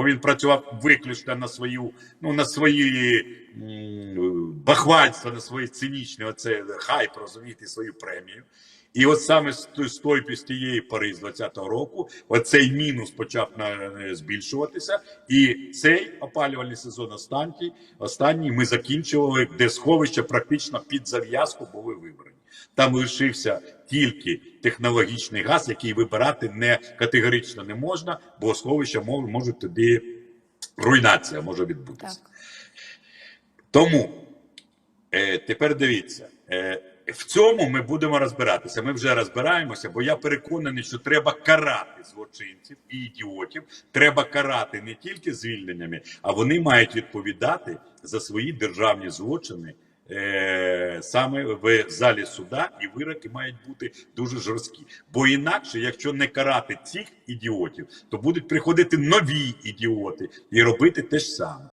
бо він працював виключно на свою, ну на свої м, бахвальства, на свої цинічні, оце хайп, розумієте, свою премію. І от саме з той з тієї пори, з 20-го року, оцей мінус почав на, е, збільшуватися. І цей опалювальний сезон останній, останній ми закінчували, де сховища практично під зав'язку були вибрані. Там лишився тільки технологічний газ, який вибирати не категорично не можна, бо сховища мож- можуть тоді руйнація може відбутися. Так. Тому е, тепер дивіться. Е, в цьому ми будемо розбиратися. Ми вже розбираємося, бо я переконаний, що треба карати злочинців і ідіотів. Треба карати не тільки звільненнями, а вони мають відповідати за свої державні злочини е, саме в залі суда, і вироки мають бути дуже жорсткі. Бо інакше, якщо не карати цих ідіотів, то будуть приходити нові ідіоти і робити те ж саме.